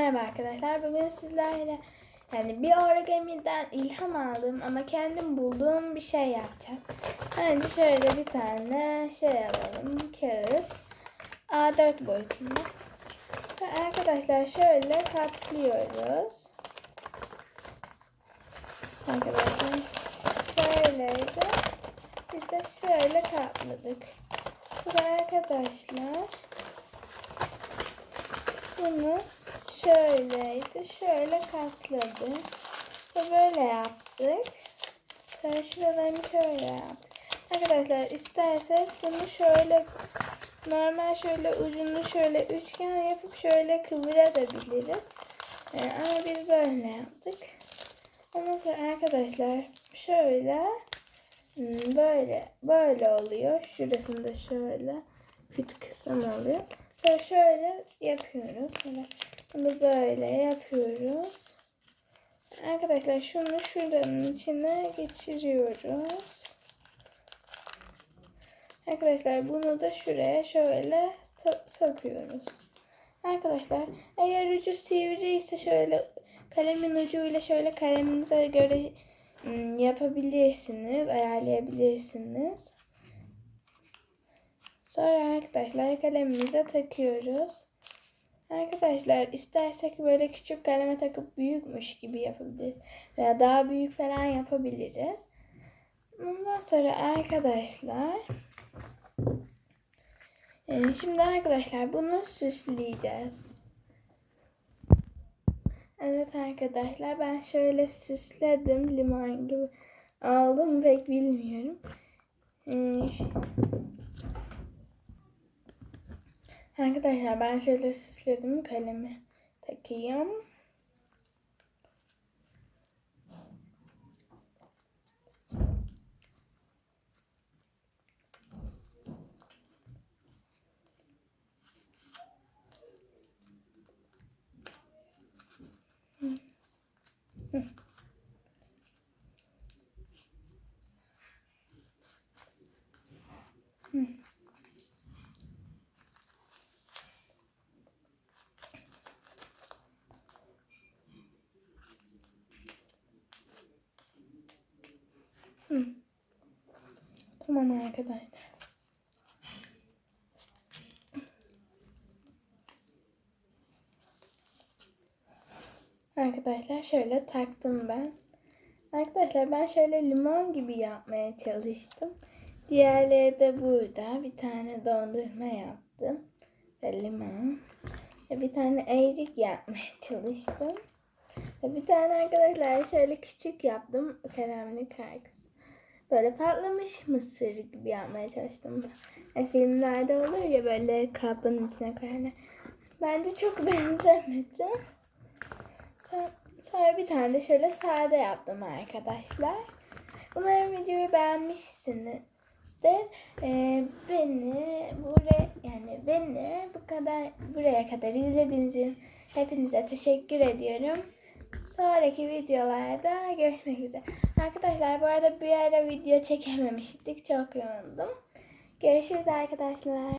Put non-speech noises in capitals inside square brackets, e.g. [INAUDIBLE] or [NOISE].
Merhaba arkadaşlar. Bugün sizlerle yani bir origami'den ilham aldığım ama kendim bulduğum bir şey yapacağız. Önce şöyle bir tane şey alalım. Kağıt. A4 boyutunda. Ve arkadaşlar şöyle katlıyoruz. Arkadaşlar şöyleydi. Biz de şöyle katladık. Sonra arkadaşlar bunu şöyleydi. Şöyle katladık. Ve böyle yaptık. Sonra şuralarını şöyle yaptık. Arkadaşlar isterseniz bunu şöyle normal şöyle ucunu şöyle üçgen yapıp şöyle kıvırabiliriz. Ee, ama biz böyle yaptık. Ondan sonra arkadaşlar şöyle hmm, böyle böyle oluyor. Şurasında şöyle küt kısım oluyor. Sonra şöyle yapıyoruz. Sonra bunu böyle yapıyoruz. Arkadaşlar şunu şuranın içine geçiriyoruz. Arkadaşlar bunu da şuraya şöyle sokuyoruz. Arkadaşlar eğer ucu sivri ise şöyle kalemin ucuyla şöyle kaleminize göre ım, yapabilirsiniz, ayarlayabilirsiniz. Sonra arkadaşlar kalemimize takıyoruz. Arkadaşlar istersek böyle küçük kaleme takıp büyükmüş gibi yapabiliriz. Veya daha büyük falan yapabiliriz. Ondan sonra arkadaşlar e, şimdi arkadaşlar bunu süsleyeceğiz. Evet arkadaşlar ben şöyle süsledim limon gibi aldım pek bilmiyorum. Arkadaşlar ben şöyle süsledim kalemi takayım. Tamam arkadaşlar. Arkadaşlar şöyle taktım ben. Arkadaşlar ben şöyle limon gibi yapmaya çalıştım. Diğerleri de burada. Bir tane dondurma yaptım. Ve limon. Ve bir tane eğrik yapmaya [LAUGHS] çalıştım. Ve bir tane arkadaşlar şöyle küçük yaptım. Kalemli kargı. Böyle patlamış mısır gibi yapmaya çalıştım. Yani filmlerde olur ya böyle kabın içine koyanlar. Bence çok [LAUGHS] benzemedi. Sonra bir tane de şöyle sade yaptım arkadaşlar. Umarım videoyu beğenmişsinizdir. Ee, beni buraya yani beni bu kadar buraya kadar izlediğiniz için hepinize teşekkür ediyorum. Sonraki videolarda görüşmek üzere. Arkadaşlar bu arada bir ara video çekememiştik. Çok yoğundum. Görüşürüz arkadaşlar.